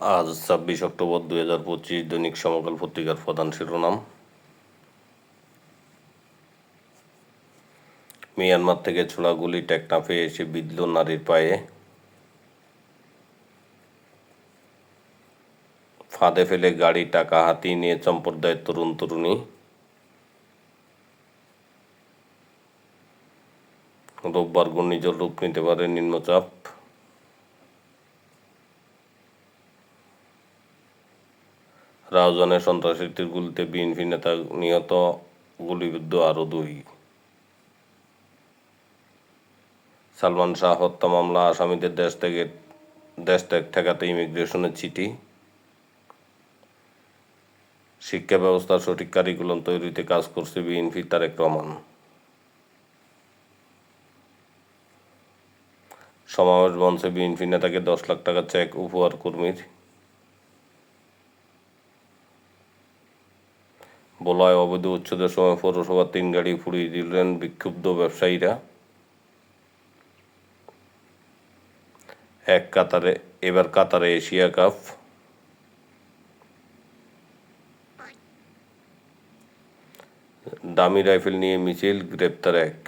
আজ ছাব্বিশ অক্টোবর দুই হাজার পঁচিশ দৈনিক সমকাল পত্রিকার প্রধান শিরোনাম। মিয়ানমার থেকে ছোড়া গুলি টেকনাফে এসে বিঁধল নারীর পায়ে। ফাঁদে ফেলে গাড়ি, টাকা হাতিয়ে নিয়ে চম্পট তরুণ তরুণী। রোববার ঘূর্ণিঝড় রূপ নিতে পারে নিম্নচাপ। রাউজানের সন্ত্রাসীদের গুলিতে বিএনপি নেতা নিহত গুলিবিদ্ধ আরও দুই। সালমান শাহ হত্যা মামলা, আসামিদের দেশ থেকে, দেশ ত্যাগ ঠেকাতে ইমিগ্রেশনের চিঠি। শিক্ষা ব্যবস্থার সঠিক কারিকুলাম তৈরিতে কাজ করছে বিএনপি তারেক রহমান। সমাবেশ মঞ্চে বিএনপি নেতাকে দশ লাখ টাকা চেক, উপহার, কর্মীর বলায় অবৈধ উচ্ছেদের সময় পৌরসভার তিন গাড়ি পুড়িয়ে দিলেন বিক্ষুব্ধ ব্যবসায়ীরা। এক কাতারে, এবার কাতারে এশিয়া কাপ। দামি রাইফেল নিয়ে মিছিল, গ্রেপ্তার এক।